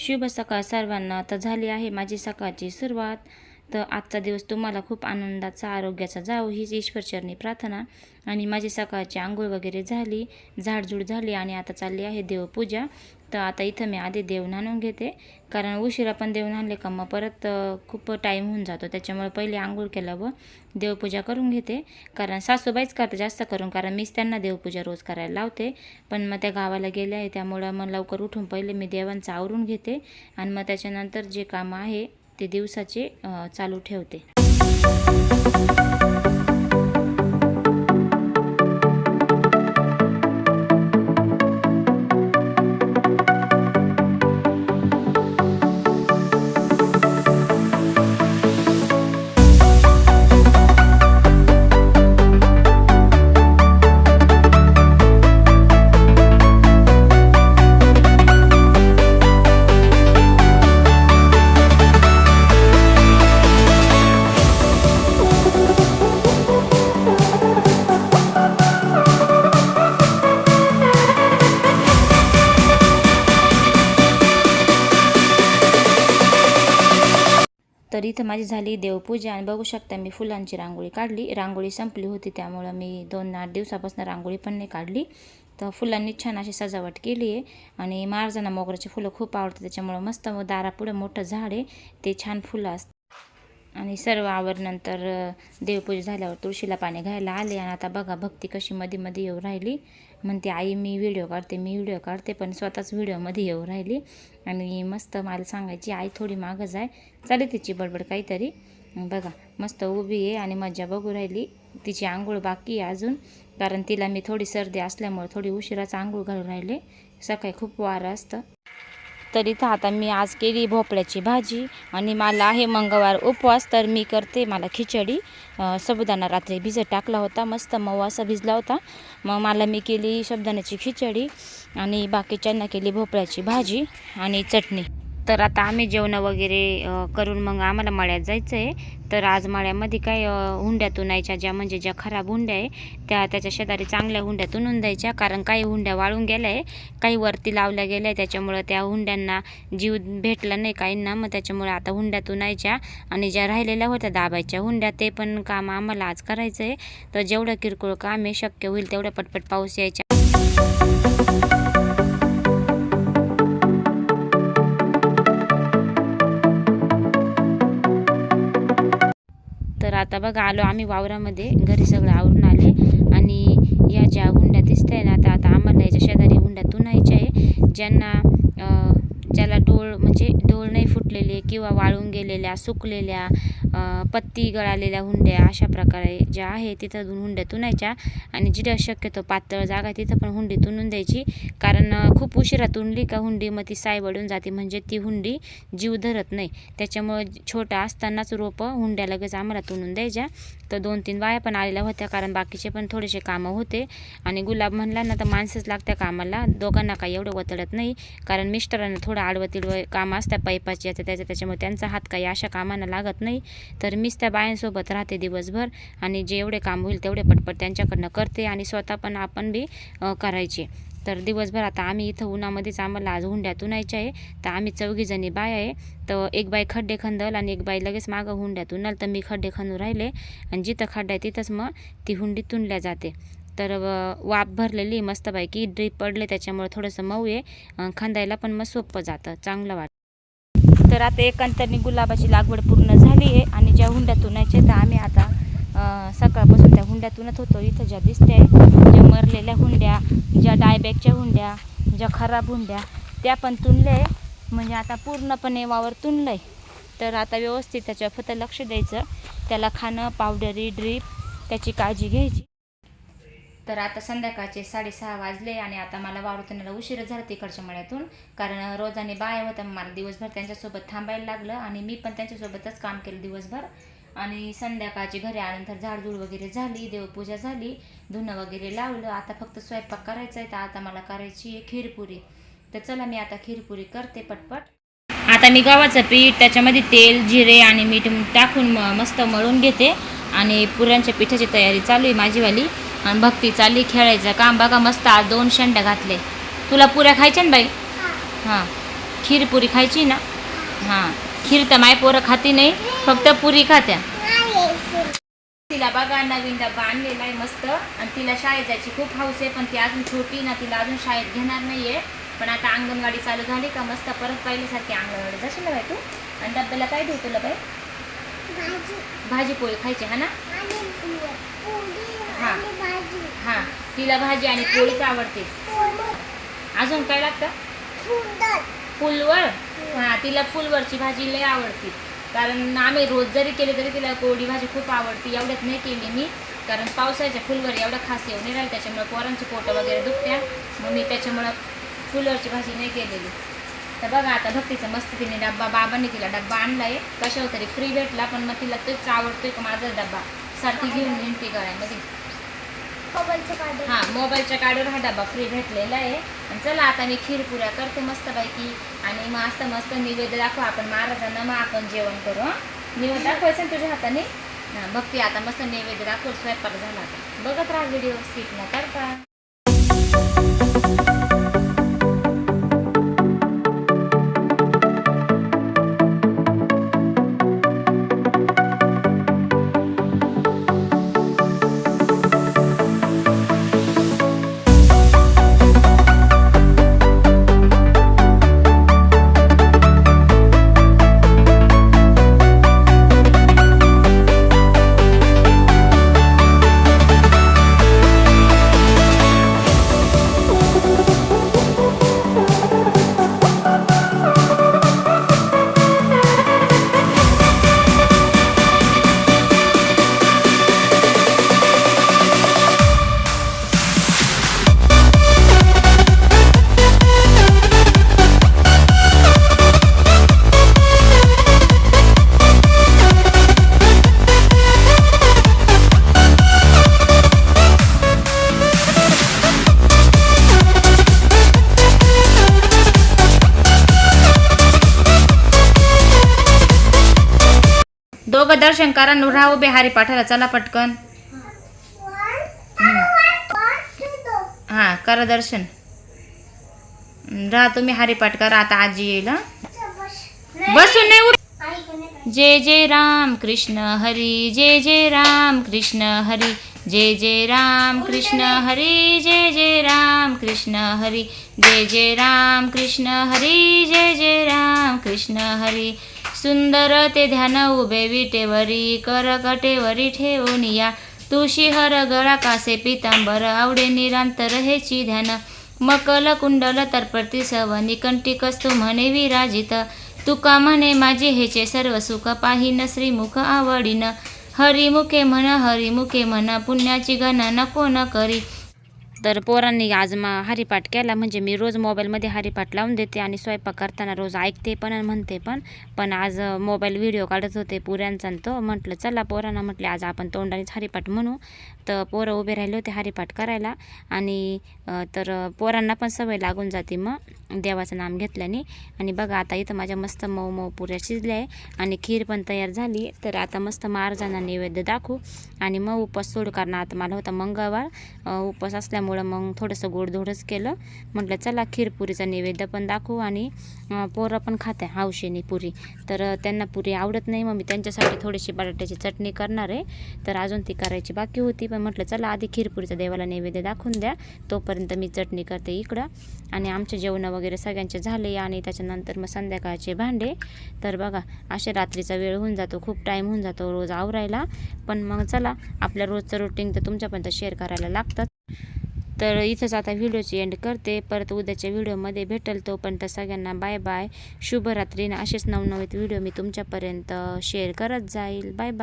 शुभ सकाळ सर्वांना. तर झाली आहे माझी सकाळची सुरुवात. तर आजचा दिवस तुम्हाला खूप आनंदाचा आरोग्याचा जावो हीच ईश्वरचरणी प्रार्थना. आणि माझी सकाळची आंघोळ वगैरे झाली झाडझूड झाली आणि आता चालली आहे देवपूजा. तर आता इथं मी आधी देव नाणून घेते. कारण उशिरा पण देव आणले का मग परत खूप टाईम होऊन जातो. त्याच्यामुळे पहिले आंघोळ केला व देवपूजा करून घेते. कारण सासूबाईच करते जास्त करून कारण मीच त्यांना देवपूजा रोज करायला लावते. पण मग त्या गावाला गेल्या आहे त्यामुळं मग लवकर उठून पहिले मी देवांचं आवरून घेते. आणि मग त्याच्यानंतर जे कामं आहे ते दिवसाचे चालू ठेवते. तर इथं माझी झाली देवपूजा आणि बघू शकता मी फुलांची रांगोळी काढली. रांगोळी संपली होती त्यामुळं मी दोन आठ दिवसापासून रांगोळी पण नाही काढली. तर फुलांनी छान अशी सजावट केली आहे. आणि महाराजांना मोगऱ्याची फुलं खूप आवडतात त्याच्यामुळं मस्त मग दारापुढं मोठं झाड आहे ते छान फुलं असतं आणि सर्व आवरनंतर देवपूजा झाल्यावर तुळशीला पाणी घ्यायला आले. आणि आता बघा भक्ती कशी मध्ये मध्ये येऊ राहिली. म्हणते आई मी व्हिडिओ काढते मी व्हिडिओ काढते पण स्वतःच व्हिडिओमध्ये येऊ राहिली. आणि मस्त मला सांगायची आई थोडी मागच आहे चालेल तिची बडबड काहीतरी. बघा मस्त उभी आहे आणि मज्जा बघू राहिली. तिची आंघोळ बाकी आहे अजून कारण तिला मी थोडी सर्दी असल्यामुळे थोडी उशिराच आंघोळ घालून राहिले. सकाळी खूप वारं असतं. तर इथं आता मी आज केली भोपळ्याची भाजी आणि मला आहे मंगळवार उपवास तर मी करते मला खिचडी. सबुदाणा रात्री भिजत टाकला होता मस्त मऊ असा भिजला होता. मग मला मी केली साबुदाण्याची खिचडी आणि बाकीच्यांना केली भोपळ्याची भाजी आणि चटणी. तर आता आम्ही जेवणं वगैरे करून मग आम्हाला मळ्यात जायचं आहे तर आज मळ्यामध्ये काय हुंड्यातून यायच्या ज्या म्हणजे ज्या खराब हुंड्या आहे त्या त्याच्या शेजारी चांगल्या हुंड्यातून द्यायच्या. कारण काही हुंड्या वाळून गेल्या आहे काही वरती लावल्या गेल्या त्याच्यामुळं त्या हुंड्यांना जीव भेटला नाही काहींना. मग त्याच्यामुळे आता हुंड्यातून यायच्या आणि ज्या राहिलेल्या होत्या दाबायच्या हुंड्या ते पण काम आम्हाला आज करायचं आहे तर जेवढं किरकोळ काम आहे शक्य होईल तेवढं पटपट पाऊस यायच्या. बघा आलो आम्ही वावरामध्ये. घरी सगळं आवरून आले. आणि या ज्या हुंड्या दिसत आहे ना आता आता आम्हाला याच्या शेजारी हुंड्या तुनायच्या आहे. ज्यांना ज्याला डोळ म्हणजे डोळ नाही फुटलेले किंवा वाळून गेलेल्या सुकलेल्या पत्ती गळालेल्या हुंड्या अशा प्रकारे ज्या आहे तिथं हुंड्या तुणायच्या आणि जिथं शक्यतो पातळ जागा आहे तिथं पण हुंडी तुणून द्यायची. कारण खूप उशिरा तुनली का हुंडी मग ती सायबडून जाते. म्हणजे ती हुंडी जीव धरत नाही. त्याच्यामुळं छोटा असतानाच रोपं हुंड्या लगेच आम्हाला तुनून द्यायच्या. तर दोन तीन बाया पण आलेल्या होत्या कारण बाकीचे पण थोडेसे कामं होते. आणि गुलाब म्हणला ना तर माणसंच लागत्या कामाला. दोघांना काही एवढं वतडत नाही. कारण मिस्टरांना थोडं आडवं तिडवं कामं असतात पैपाची याचं त्याचं त्याच्यामुळे त्यांचा हात काही अशा कामांना लागत नाही. तर मीच त्या बायांसोबत राहते दिवसभर आणि जेवढे काम होईल तेवढे पटपट त्यांच्याकडनं करते आणि स्वतः पण आपण बी करायचे. तर दिवसभर आता आम्ही इथं उन्हामध्येच आम्हाला आज हुंड्यातून यायच्या आहे. तर आम्ही चौघीजणी बाय आहे. तर एक बाई खड्डे खंदल आणि एक बाई लगेच मागं हुंड्यातून आलं तर मी खड्डे खंदून राहिले आणि जिथं खड्डा आहे तिथंच मग ती हुंडी तुनल्या जाते. तर वाप वाफ भरलेली बाई मस्तपैकी ड्रीप पडले त्याच्यामुळे थोडंसं मऊ आहे. खांदायला पण मग सोपं जातं. चांगलं वाटतं. तर आता एकांतरने गुलाबाची लागवड पूर्ण झाली आहे आणि ज्या हुंड्यातून यायचे तर आम्ही आता सकाळपासून त्या हुंड्यातूनच होतो. इथं ज्या दिसते ज्या मरलेल्या हुंड्या ज्या डायबॅगच्या हुंड्या ज्या खराब हुंड्या त्या पण तुनल्या आहे म्हणजे आता पूर्णपणे वावर तुनलं आहे तर आता व्यवस्थित त्याच्यावर फक्त लक्ष द्यायचं. त्याला खाणं पावडरी ड्रीप त्याची काळजी घ्यायची. तर आता संध्याकाळचे साडेसहा वाजले आणि आता मला वावरताना उशीर झाला तिकडच्या मळ्यातून. कारण रोजाने बाया होत्या मला दिवसभर त्यांच्यासोबत थांबायला लागलं आणि मी पण त्यांच्यासोबतच काम केलं दिवसभर. आणि संध्याकाळची घरी आल्यानंतर झाडझूड वगैरे झाली देवपूजा झाली धुणं वगैरे लावलं. आता फक्त स्वयंपाक करायचा आहे तर आता मला करायची आहे खीरपुरी. तर चला मी आता खीरपुरी करते पटपट. आता मी गव्हाचं पीठ त्याच्यामध्ये तेल जिरे आणि मीठ टाकून म- मस्त मळून घेते. आणि पुऱ्यांच्या पिठाची तयारी चालू आहे माझीवाली आणि भक्ती चालली खेळायचं काम बघा मस्त आज दोन शेंड्या घातले. तुला पुऱ्या खायच्या ना बाई? हां. खीर पुरी खायची ना? हां. खीर तर माय पोरं खाती नाही फक्त पुरी खात्या. तिला बघा नवीन डब्बा आणलेला आहे मस्त. आणि तिला शाळेत जायची खूप हौस आहे पण ती अजून छोटी ना तिला अजून शाळेत घेणार नाहीये. पण आता अंगणवाडी चालू झाली का मस्त परत पहिल्यासारखी अंगणवाडी. जाशील ना बाई तू? आणि डब्याला काय देऊ तुला बाई? भाजी पोळी खायची हा ना? हा. तिला भाजी आणि पोळीच आवडते. अजून काय लागतं? फुलवर हा तिला फुलवरची भाजी लय आवडते. कारण आम्ही रोज जरी केली तरी तिला कोरडी भाजी खूप आवडते. एवढ्यात नाही केली मी. कारण पावसाळ्याच्या फुलवर एवढा खास येऊ नाही राहील. त्याच्यामुळे पोरांची पोटं वगैरे दुखत्या. मग मी त्याच्यामुळं फुलवरची भाजी नाही केलेली. तर बघा आता भक्तीचा मस्त तिने डब्बा बाबांनी तिला डब्बा आणलाय. कशावर तरी फ्री भेटला पण मग तिला तोच आवडतोय का माझा डब्बा? सारखी घेऊन निघते गळ्यामध्ये. हां मोबाईलच्या कार्डवर हा डबा फ्री भेटलेला आहे. आणि चला आता मी खीर पुऱ्या करते मस्तपैकी. आणि मस्त मस्त निवेद्य दाखवा. आपण महाराजांना मग आपण जेवण करू हं? निवेद्य दाखवायचं तुझ्या हाताने? हां बघते आता मस्त नैवेद्य दाखव स्वयंपाक झाला आता. बघत राहा व्हिडिओ स्किप न करता. दोघं दर्शन करा नु राहा उभे पाठाला चला पटकन. हां करा दर्शन. राहा तुम्ही हरिपाठ करा आता आजी येईल बसून नाही जय जय राम कृष्ण हरी जय जय राम कृष्ण हरी जय जय राम कृष्ण हरी जय जय राम कृष्ण हरी जय जय राम कृष्ण हरी जय जय राम कृष्ण हरी। सुंदर ते ध्यान उभे विटेवरी कर कटेवरी ठेवून या. तुळशी हर गळा कासे पितांबर आवडे निरांतर हेची ध्यान. मकल कुंडल तरपती सवनी कंठी कस्तु म्हणे विराजित. तुका म्हणे माझे हेचे सर्व सुख पाहिन श्रीमुख आवडीन. हरिमुखे म्हण हरिमुखे म्हण पुण्याची गणना नको न करी? तर पोरांनी आज मा हरिपाठ केला. म्हणजे मी रोज मोबाईलमध्ये हरिपाठ लावून देते आणि स्वयंपाक करताना रोज ऐकते पण आणि म्हणते पण. पण आज मोबाईल व्हिडिओ काढत होते पुऱ्यांचा आणि तो. म्हटलं चला पोरांना म्हटले आज आपण तोंडानेच हरिपाठ म्हणू. तर पोरं उभे राहिले होते हरिपाठ करायला. आणि तर पोरांना पण सवय लागून जाते मग देवाचं नाम घेतल्याने. आणि बघा आता इथं माझ्या मस्त मऊ मऊ पुऱ्या शिजल्या आहे. आणि खीर पण तयार झाली तर आता मस्त महाराजांना नैवेद्य दाखवू. आणि मग उपवास सोडू कारण आता मला होता मंगळवार. उपवास असल्यामुळं मग थोडंसं गोडधोडच केलं. म्हटलं चला खीरपुरीचा नैवेद्य पण दाखवू. आणि पोरं पण खाते हौशेने पुरी. तर त्यांना पुरी आवडत नाही. मग मी त्यांच्यासाठी थोडीशी बटाट्याची चटणी करणार आहे. तर अजून ती करायची बाकी होती. पण म्हटलं चला आधी खीरपुरीचा देवाला नैवेद्य दाखवून द्या. तोपर्यंत मी चटणी करते इकडं. आणि आमचे जेवणावर वगैरे सगळ्यांचे झाले आणि त्याच्यानंतर मग संध्याकाळचे भांडे. तर बघा असे रात्रीचा वेळ होऊन जातो खूप टाईम होऊन जातो रोज आवरायला. पण मग चला आपल्या रोजचं रुटीन तर तुमच्यापर्यंत शेअर करायला लागतात. तर इथंच आता व्हिडिओची एंड करते. परत उद्याच्या व्हिडिओमध्ये भेटेल तोपर्यंत सगळ्यांना बाय बाय शुभरात्री असेच नवनवीत व्हिडिओ मी तुमच्यापर्यंत शेअर करत जाईल. Bye bye